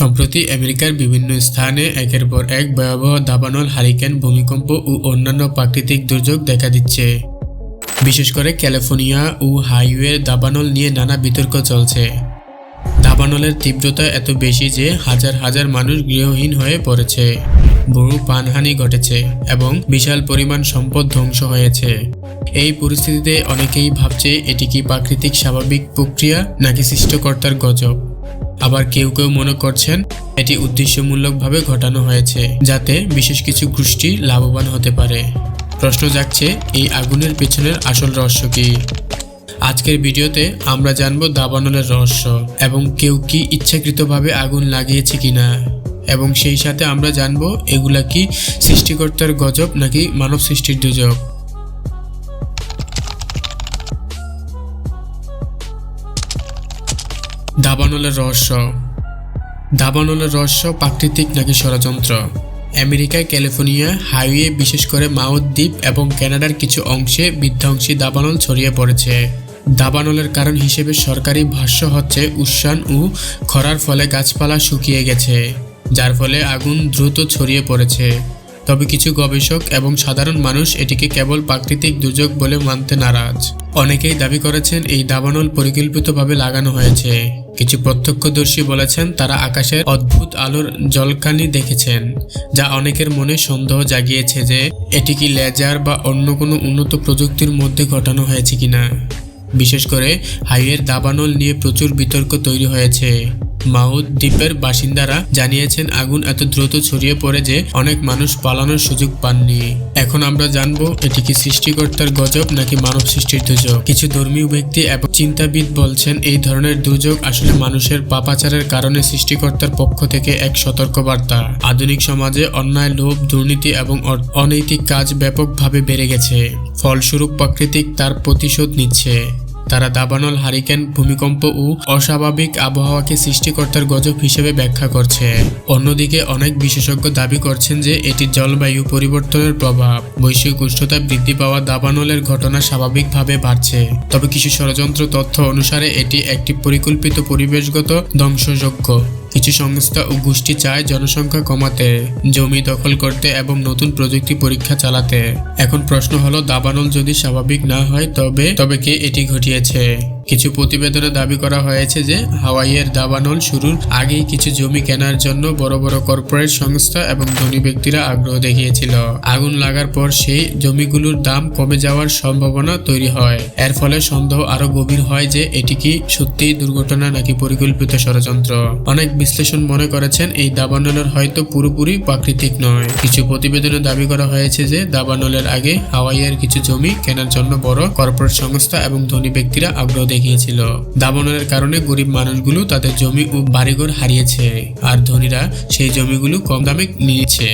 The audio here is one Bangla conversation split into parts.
সম্প্রতি আমেরিকার বিভিন্ন স্থানে একের পর এক ভয়াবহ দাবানল, হারিকেন, ভূমিকম্প ও অন্যান্য প্রাকৃতিক দুর্যোগ দেখা দিচ্ছে। বিশেষ করে ক্যালিফোর্নিয়া ও হাইওয়ের দাবানল নিয়ে নানা বিতর্ক চলছে। দাবানলের তীব্রতা এত বেশি যে হাজার হাজার মানুষ গৃহহীন হয়ে পড়েছে। বহু প্রাণহানি ঘটেছে এবং বিশাল পরিমাণ সম্পদ ধ্বংস হয়েছে। এই পরিস্থিতিতে অনেকেই ভাবছে, এটি কি প্রাকৃতিক স্বাভাবিক প্রক্রিয়া নাকি সৃষ্টকর্তার গজব? আবার কেউ কেউ মনে করছেন এটি উদ্দেশ্যমূলকভাবে ঘটানো হয়েছে, যাতে বিশেষ কিছু গোষ্ঠী লাভবান হতে পারে। প্রশ্ন জাগছে, এই আগুনের পেছনের আসল রহস্য কি? আজকের ভিডিওতে আমরা জানব দাবানলের রহস্য এবং কেউ কি ইচ্ছাকৃতভাবে আগুন লাগিয়েছে কিনা। এবং সেই সাথে আমরা জানব, এগুলা কি সৃষ্টিকর্তার গজব নাকি মানব সৃষ্টির দুর্যোগ দাবানলের রহস্য। দাবানলের রহস্য প্রাকৃতিক নাকি ষড়যন্ত্র? আমেরিকায় ক্যালিফোর্নিয়া হাইওয়ে বিশেষ করে মাউথ দ্বীপ এবং কানাডার কিছু অংশে বিধ্বংসী দাবানল ছড়িয়ে পড়েছে। দাবানলের কারণ হিসেবে সরকারি ভাষ্য হচ্ছে উষ্ণান ও খরার ফলে গাছপালা শুকিয়ে গেছে, যার ফলে আগুন দ্রুত ছড়িয়ে পড়েছে। তবে কিছু গবেষক এবং সাধারণ মানুষ এটিকে কেবল প্রাকৃতিক দুর্যোগ বলে মানতে নারাজ। অনেকেই দাবি করেছেন, এই দাবানল পরিকল্পিতভাবে লাগানো হয়েছে। কিছু প্রত্যক্ষদর্শী বলেছেন, তারা আকাশের অদ্ভুত আলোর জলকানি দেখেছেন, যা অনেকের মনে সন্দেহ জাগিয়েছে যে এটি কি লেজার বা অন্য কোনো উন্নত প্রযুক্তির মধ্যে ঘটানো হয়েছে কিনা। বিশেষ করে হাইয়ের দাবানল নিয়ে প্রচুর বিতর্ক তৈরি হয়েছে। মাউথ দ্বীপের বাসিন্দারা জানিয়েছেন, আগুন এত দ্রুত ছড়িয়ে পড়ে যে অনেক মানুষ পালানোর সুযোগ পাননি। এখন আমরা জানব, এটি কি সৃষ্টিকর্তার গজব নাকি মানব সৃষ্টির দুর্যোগ? কিছু ধর্মীয় ব্যক্তি এবং চিন্তাবিদ বলছেন, এই ধরনের দুর্যোগ আসলে মানুষের পাপাচারের কারণে সৃষ্টিকর্তার পক্ষ থেকে এক সতর্কবার্তা। আধুনিক সমাজে অন্যায়, লোভ, দুর্নীতি এবং অনৈতিক কাজ ব্যাপকভাবে বেড়ে গেছে। ফলস্বরূপ প্রাকৃতিক তার প্রতিশোধ নিচ্ছে। তারা দাবানল হারিকেন, ভূমিকম্প ও অস্বাভাবিক আবহাওয়াকে সৃষ্টিকর্তার গজব হিসেবে ব্যাখ্যা করছে। অন্যদিকে অনেক বিশেষজ্ঞ দাবি করছেন যে এটি জলবায়ু পরিবর্তনের প্রভাব। বৈশ্বিক উষ্ণতা বৃদ্ধি পাওয়া দাবানলের ঘটনা স্বাভাবিকভাবে বাড়ছে। তবে কিছু ষড়যন্ত্র তথ্য অনুসারে এটি একটি পরিকল্পিত পরিবেশগত ধ্বংসযজ্ঞ। কিছু সংস্থা ও গোষ্ঠী চায় জনসংখ্যা কমাতে, জমি দখল করতে এবং নতুন প্রযুক্তি পরীক্ষা চালাতে। এখন প্রশ্ন হলো, দাবানল যদি স্বাভাবিক না হয়, তবে তবে কে এটি ঘটিয়েছে? কিছু প্রতিবেদনে দাবি করা হয়েছে যে হাওয়াইয়ের দাবানল শুরুর আগেই কিছু জমি কেনার জন্য বড় বড় কর্পোরেট সংস্থা এবং ধনী ব্যক্তিরা আগ্রহ দেখিয়েছিল। আগুন লাগার পর সেই জমিগুলোর দাম কমে যাওয়ার সম্ভাবনা তৈরি হয়। এর ফলে সন্দেহ আরও গভীর হয় যে এটি কি সত্যিই দুর্ঘটনা নাকি পরিকল্পিত ষড়যন্ত্র। অনেক বিশ্লেষণ মনে করেছেন এই দাবানলের হয়তো পুরোপুরি প্রাকৃতিক নয়। কিছু প্রতিবেদনে দাবি করা হয়েছে যে দাবানলের আগে হাওয়াইয়ের কিছু জমি কেনার জন্য বড় কর্পোরেট সংস্থা এবং ধনী ব্যক্তিরা আগ্রহ দেখিয়েছিল। দাবানলের কারণে গরিব মানুষগুলো তাদের জমি ও বাড়িঘর হারিয়েছে আর ধনীরা সেই জমিগুলো কম দামে নিয়েছে।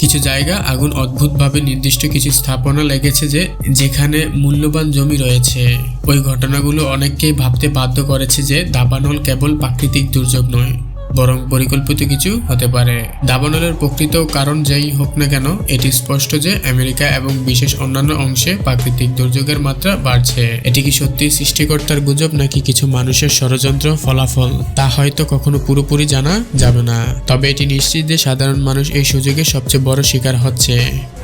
কিছু জায়গা আগুন অদ্ভুতভাবে নির্দিষ্ট কিছু স্থাপনা লেগেছে যে যেখানে মূল্যবান জমি রয়েছে। ওই ঘটনাগুলো অনেককেই ভাবতে বাধ্য করেছে যে দাবানল কেবল প্রাকৃতিক দুর্যোগ নয়। বরং পরিকল্পিত কিছু হতে পারে। দাবানলের প্রকৃত কারণ যেই হোক না কেন, এটি স্পষ্ট যে আমেরিকা এবং বিশেষ অন্যান্য অংশে প্রাকৃতিক দুর্যোগের মাত্রা বাড়ছে। এটি কি সত্যি সৃষ্টিকর্তার গুজব নাকি কিছু মানুষের ষড়যন্ত্র ফলাফল, তা হয়তো কখনো পুরোপুরি জানা যাবে না। তবে এটি নিশ্চিত যে সাধারণ মানুষ এই সুযোগে সবচেয়ে বড় শিকার হচ্ছে।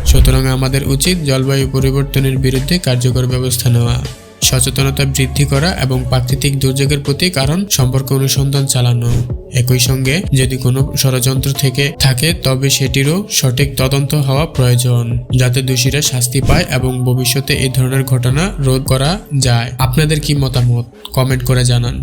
সুতরাং আমাদের উচিত জলবায়ু পরিবর্তনের বিরুদ্ধে কার্যকর ব্যবস্থা নেওয়া। সচেতনতা বৃদ্ধি করা এবং প্রাকৃতিক দুর্যোগের প্রতি কারণ সম্পর্কে অনুসন্ধান চালানো। একই সঙ্গে যদি কোনো ষড়যন্ত্র থেকে থাকে, তবে সেটিরও সঠিক তদন্ত হওয়া প্রয়োজন, যাতে দোষীরা শাস্তি পায় এবং ভবিষ্যতে এই ধরনের ঘটনা রোধ করা যায়। আপনাদের কি মতামত? কমেন্ট করে জানান।